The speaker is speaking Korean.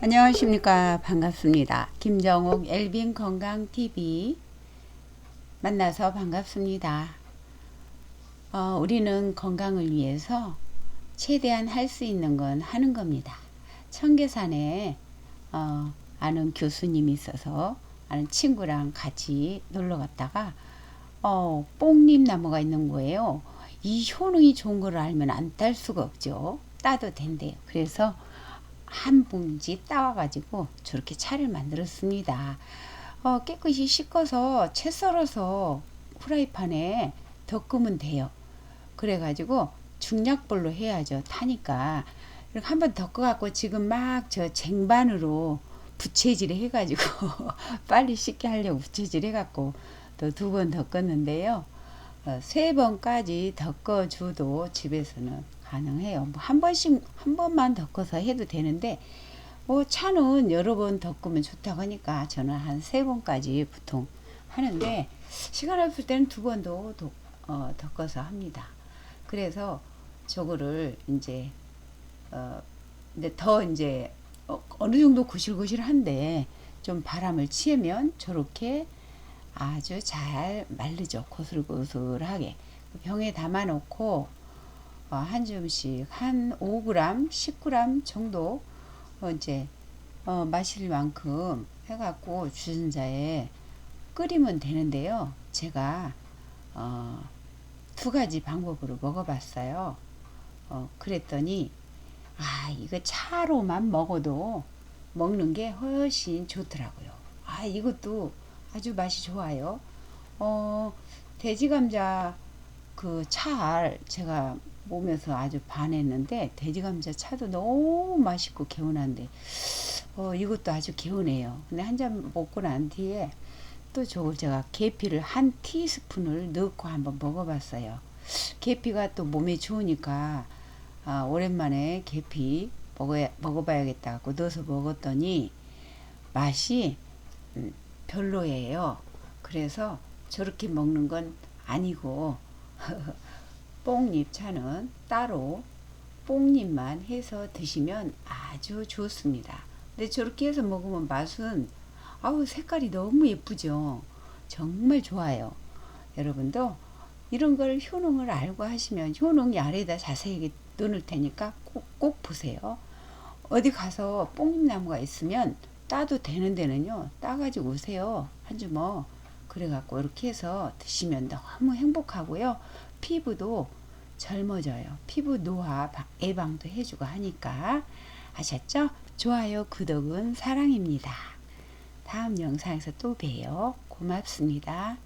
안녕하십니까. 반갑습니다. 김정옥 엘빈 건강TV 만나서 반갑습니다. 어, 우리는 건강을 위해서 최대한 할 수 있는 건 하는 겁니다. 청계산에 어, 아는 교수님이 있어서 아는 친구랑 같이 놀러 갔다가 어, 뽕잎 나무가 있는 거예요. 이 효능이 좋은 걸 알면 안 딸 수가 없죠. 따도 된대요. 그래서 한 봉지 따와가지고 저렇게 차를 만들었습니다. 어, 깨끗이 씻어서 채 썰어서 후라이팬에 덮으면 돼요. 그래가지고 중약불로 해야죠. 타니까. 이렇게 한번 덮어갖고 지금 막 저 쟁반으로 부채질 해가지고 빨리 씻게 하려고 부채질 해갖고 또 두 번 덮었는데요. 어, 세 번까지 덮어줘도 집에서는 가능해요. 뭐 한 번씩 한 번만 덮어서 해도 되는데 뭐 차는 여러 번 덮으면 좋다고 하니까 저는 한 세 번까지 보통 하는데 시간 없을 때는 두 번도 도, 어, 덮어서 합니다. 그래서 저거를 이제 어 근데 더 이제 어, 어느 정도 고실고실한데 좀 바람을 치면 저렇게 아주 잘 마르죠. 고슬고슬하게 병에 담아 놓고 어, 한 줌씩 한 5g, 10g 정도 어, 이제 어, 마실 만큼 해갖고 주전자에 끓이면 되는데요. 제가 어, 두 가지 방법으로 먹어봤어요. 어, 그랬더니 아 이거 차로만 먹어도 먹는 게 훨씬 좋더라고요. 아 이것도 아주 맛이 좋아요. 어, 돼지 감자 그 찰 제가 보면서 아주 반했는데 돼지 감자 차도 너무 맛있고 개운한데 어 이것도 아주 개운해요. 근데 한 잔 먹고 난 뒤에 또 저걸 제가 계피를 한 티스푼을 넣고 한번 먹어봤어요. 계피가 또 몸에 좋으니까 아, 오랜만에 계피 먹어야, 먹어봐야겠다 고 넣어서 먹었더니 맛이 음, 별로예요. 그래서 저렇게 먹는 건 아니고 뽕잎 차는 따로 뽕잎만 해서 드시면 아주 좋습니다. 근데 저렇게 해서 먹으면 맛은 아우 색깔이 너무 예쁘죠. 정말 좋아요. 여러분도 이런 걸 효능을 알고 하시면 효능 아래에다 자세히 넣을 테니까 꼭, 꼭 보세요. 어디 가서 뽕잎나무가 있으면 따도 되는 데는요 따가지고 오세요 한 주먹 그래갖고 이렇게 해서 드시면 너무 행복하고요 피부도 젊어져요. 피부 노화 예방도 해주고 하니까 아셨죠? 좋아요, 구독은 사랑입니다. 다음 영상에서 또 봬요. 고맙습니다.